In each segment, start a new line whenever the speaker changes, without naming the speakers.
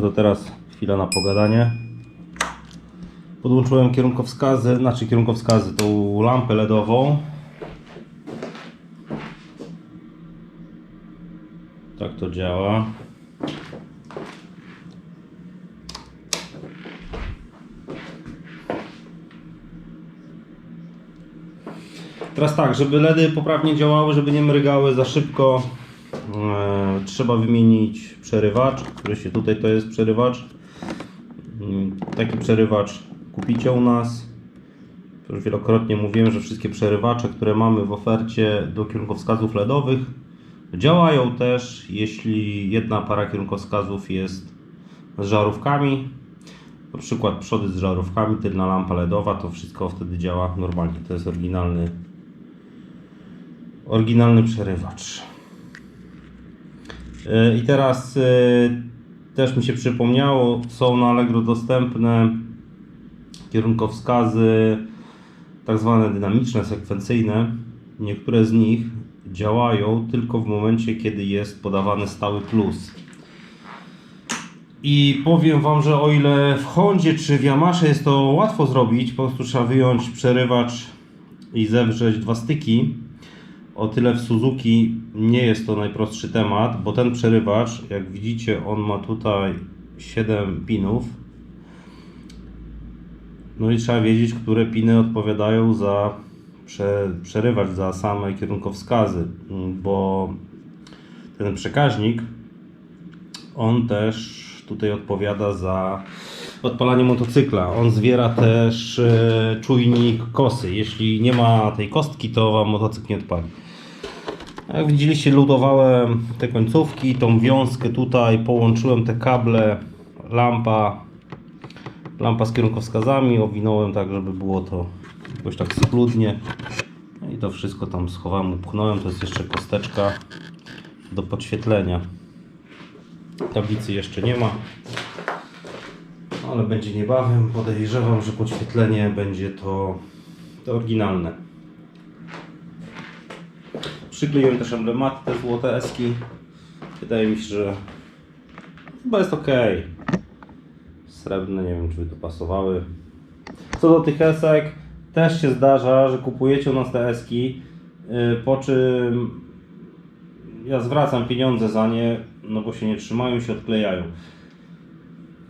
No to teraz chwila na pogadanie. Podłączyłem kierunkowskazy, znaczy kierunkowskazy, tą lampę LEDową. Tak to działa. Teraz tak, żeby LEDy poprawnie działały, żeby nie mrygały za szybko, trzeba wymienić przerywacz, który się tutaj to jest przerywacz. Mm, Taki przerywacz kupicie u nas. Już wielokrotnie mówiłem, że wszystkie przerywacze, które mamy w ofercie do kierunkowskazów LEDowych działają też, jeśli jedna para kierunkowskazów jest z żarówkami. Na przykład przody z żarówkami, tylna lampa LEDowa, to wszystko wtedy działa normalnie. To jest oryginalny, oryginalny przerywacz. Yy, I teraz yy, też mi się przypomniało, są na Allegro dostępne kierunkowskazy tak zwane dynamiczne, sekwencyjne. Niektóre z nich działają tylko w momencie, kiedy jest podawany stały plus. I powiem Wam, że o ile w Hondzie czy w Yamasze jest to łatwo zrobić, po prostu trzeba wyjąć przerywacz i zewrzeć dwa styki, o tyle w Suzuki nie jest to najprostszy temat, bo ten przerywacz, jak widzicie, on ma tutaj 7 pinów. No i trzeba wiedzieć, które piny odpowiadają za prze, przerywacz, za same kierunkowskazy, bo ten przekaźnik, on też tutaj odpowiada za odpalanie motocykla. On zwiera też e, czujnik kosy. Jeśli nie ma tej kostki, to wam motocykl nie odpali. Jak widzieliście, ludowałem te końcówki, tą wiązkę tutaj, połączyłem te kable, lampa, lampa z kierunkowskazami, owinąłem tak, żeby było to jakoś tak schludnie. No I to wszystko tam schowałem, upchnąłem. To jest jeszcze kosteczka do podświetlenia. Tablicy jeszcze nie ma, ale będzie niebawem. Podejrzewam, że podświetlenie będzie to, to oryginalne. Przykleiłem też emblematy, te złote eski. Wydaje mi się, że chyba jest ok. Srebrne, nie wiem czy by to pasowały. Co do tych esek, też się zdarza, że kupujecie u nas te eski, yy, po czym ja zwracam pieniądze za nie, no bo się nie trzymają, się odklejają.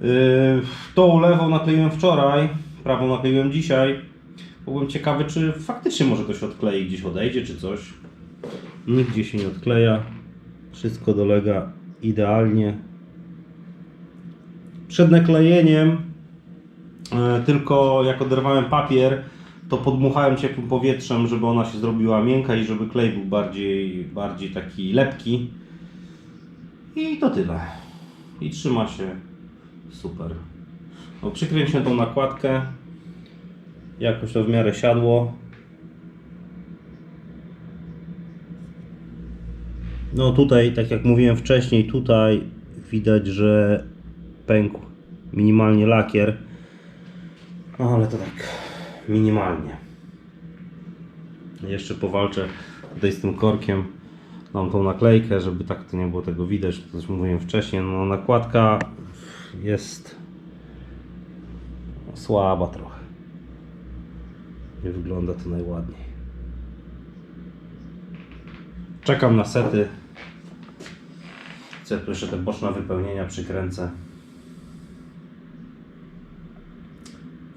Yy, tą lewą nakleiłem wczoraj, prawą nakleiłem dzisiaj. Byłem ciekawy, czy faktycznie może to się odklei, gdzieś odejdzie, czy coś. Nigdzie się nie odkleja. Wszystko dolega idealnie. Przed naklejeniem, e, tylko jak oderwałem papier, to podmuchałem ciepłym powietrzem, żeby ona się zrobiła miękka i żeby klej był bardziej, bardziej taki lepki. I to tyle. I trzyma się super. No, przykręciłem tą nakładkę. Jakoś to w miarę siadło. No tutaj, tak jak mówiłem wcześniej, tutaj widać, że pękł minimalnie lakier. No ale to tak minimalnie. Jeszcze powalczę tutaj z tym korkiem. Mam tą naklejkę, żeby tak to nie było tego widać, to już mówiłem wcześniej. No nakładka jest słaba trochę. Nie wygląda to najładniej. Czekam na sety. Chcę tu jeszcze te boczne wypełnienia przykręcę.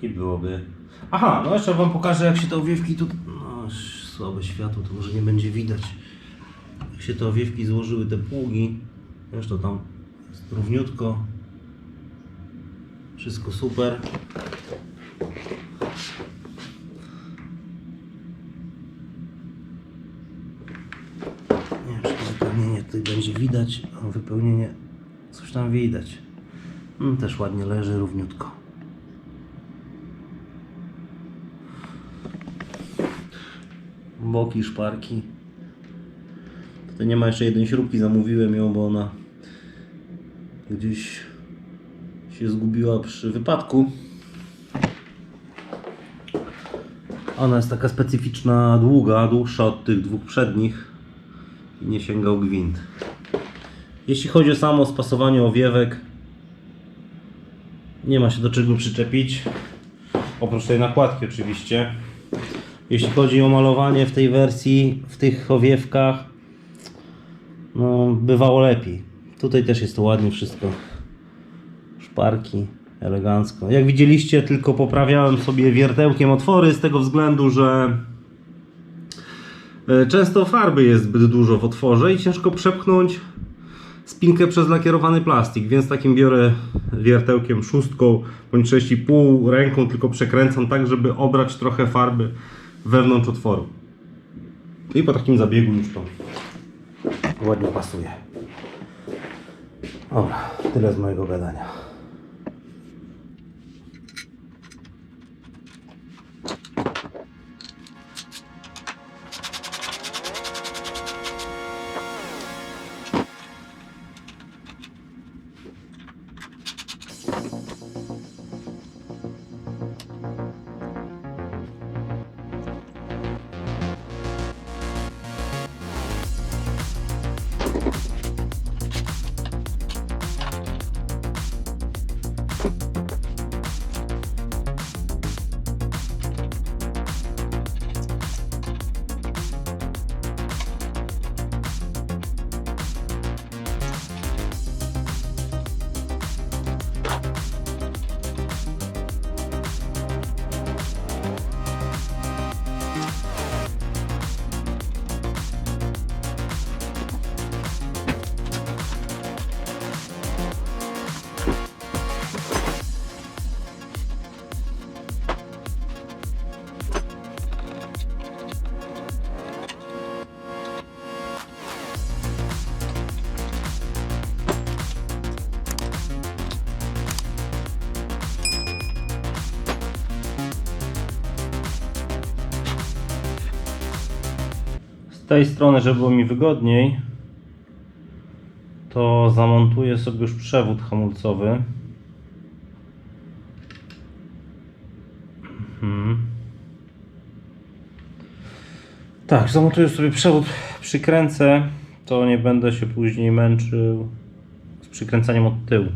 I byłoby. Aha, no jeszcze wam pokażę jak się te owiewki tu. No, słabe światło, to może nie będzie widać. Jak się te owiewki złożyły, te pługi, wiesz, to tam jest równiutko. Wszystko super. Nie wiem, czy wypełnienie tutaj będzie widać, a wypełnienie coś tam widać. Mm, też ładnie leży równiutko. Boki, szparki. Tutaj nie ma jeszcze jednej śrubki, zamówiłem ją, bo ona gdzieś się zgubiła przy wypadku. Ona jest taka specyficzna, długa, dłuższa od tych dwóch przednich i nie sięgał gwint. Jeśli chodzi o samo spasowanie owiewek, nie ma się do czego przyczepić. Oprócz tej nakładki oczywiście. Jeśli chodzi o malowanie w tej wersji, w tych owiewkach, no bywało lepiej. Tutaj też jest to ładnie wszystko. Szparki, elegancko. Jak widzieliście, tylko poprawiałem sobie wiertełkiem otwory z tego względu, że e, często farby jest zbyt dużo w otworze i ciężko przepchnąć spinkę przez lakierowany plastik, więc takim biorę wiertełkiem szóstką bądź 6,5 ręką, tylko przekręcam tak, żeby obrać trochę farby wewnątrz otworu. I po takim zabiegu już to ładnie pasuje. Dobra, tyle z mojego gadania. Tej strony, żeby było mi wygodniej, to zamontuję sobie już przewód hamulcowy. Mhm. Tak, zamontuję sobie przewód, przykręcę, to nie będę się później męczył z przykręcaniem od tyłu.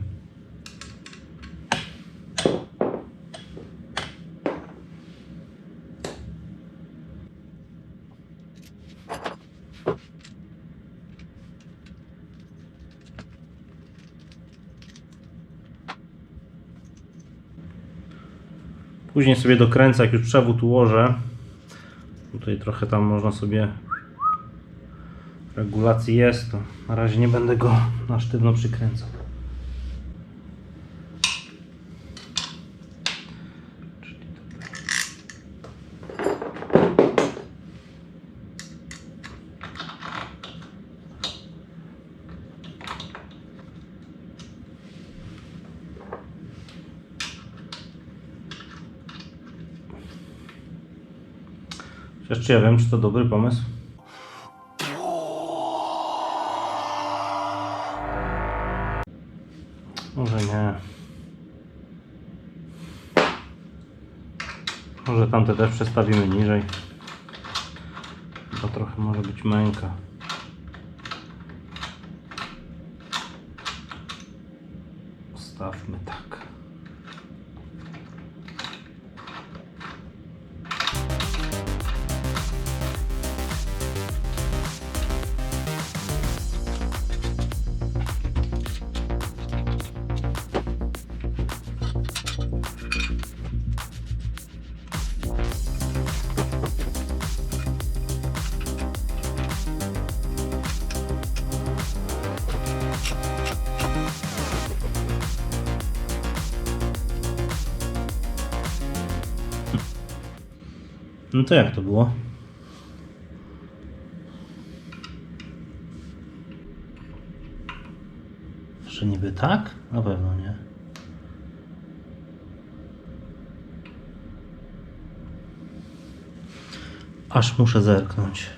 Później sobie dokręcę, jak już przewód ułożę. Tutaj trochę tam można sobie regulacji jest, to na razie nie będę go na sztywno przykręcał. Chociaż czy ja wiem, czy to dobry pomysł? Może nie. Może tamte też przestawimy niżej. Bo trochę może być męka. No to jak to było? Że niby tak? Na pewno nie. Aż muszę zerknąć.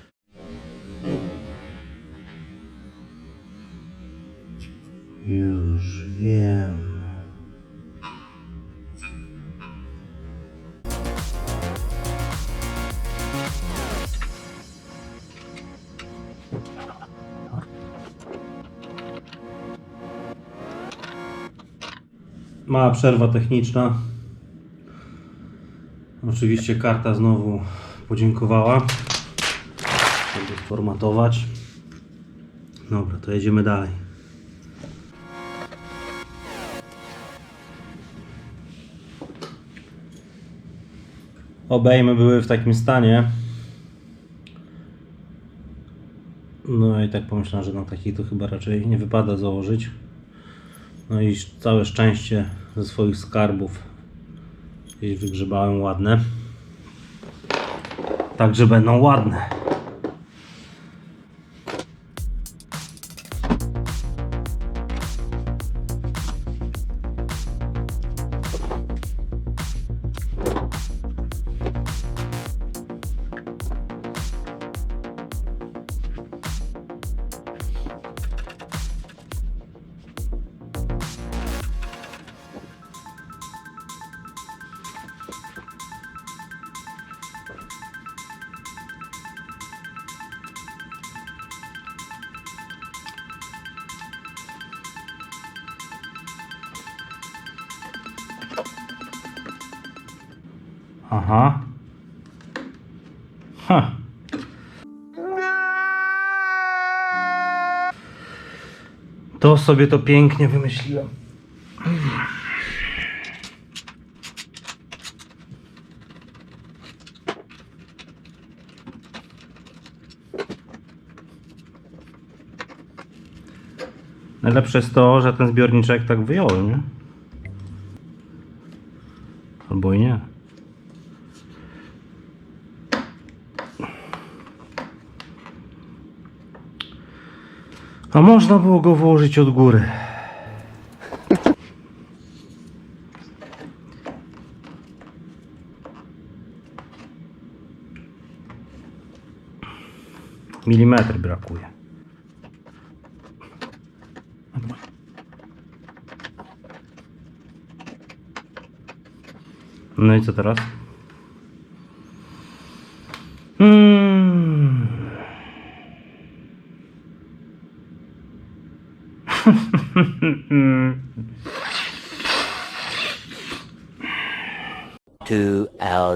Mała przerwa techniczna. Oczywiście karta znowu podziękowała. Będę formatować. Dobra, to jedziemy dalej. Obejmy były w takim stanie. No i tak pomyślałem, że na takich to chyba raczej nie wypada założyć. No i całe szczęście ze swoich skarbów gdzieś wygrzebałem ładne. Także będą ładne. Aha. Ha. To sobie to pięknie wymyśliłem. Najlepsze jest to, że ten zbiorniczek tak wyjąłem, nie? Albo i nie. A można było go włożyć od góry. Milimetr brakuje. No i co teraz?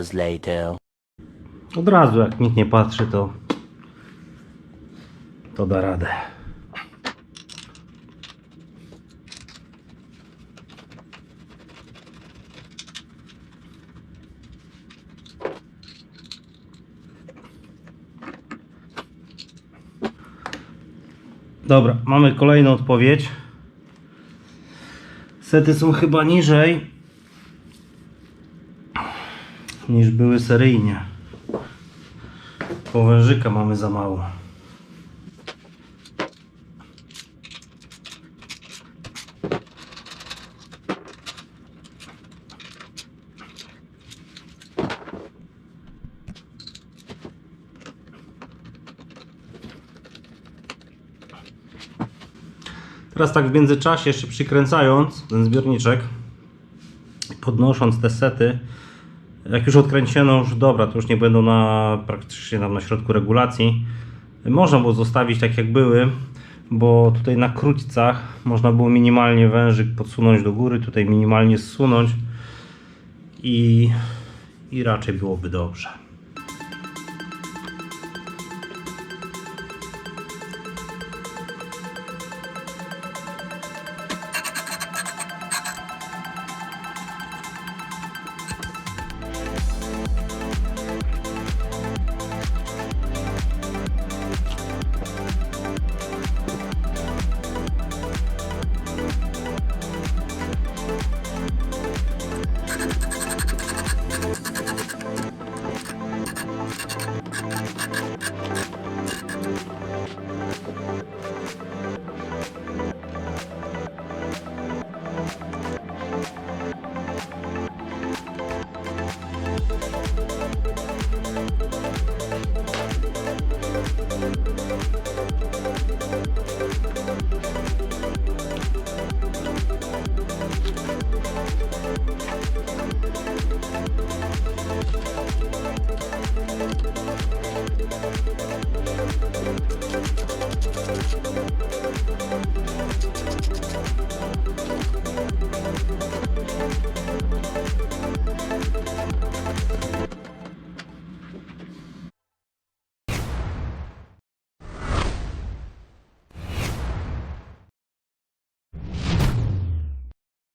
Hours later.
Od razu, jak nikt nie patrzy, to to da radę. Dobra, mamy kolejną odpowiedź. Sety są chyba niżej niż były seryjnie. Powężyka mamy za mało. Teraz tak w międzyczasie jeszcze przykręcając ten zbiorniczek, podnosząc te sety, jak już odkręciono, już dobra, to już nie będą na praktycznie tam na środku regulacji. Można było zostawić tak jak były, bo tutaj na krótcach można było minimalnie wężyk podsunąć do góry, tutaj minimalnie zsunąć i, i raczej byłoby dobrze.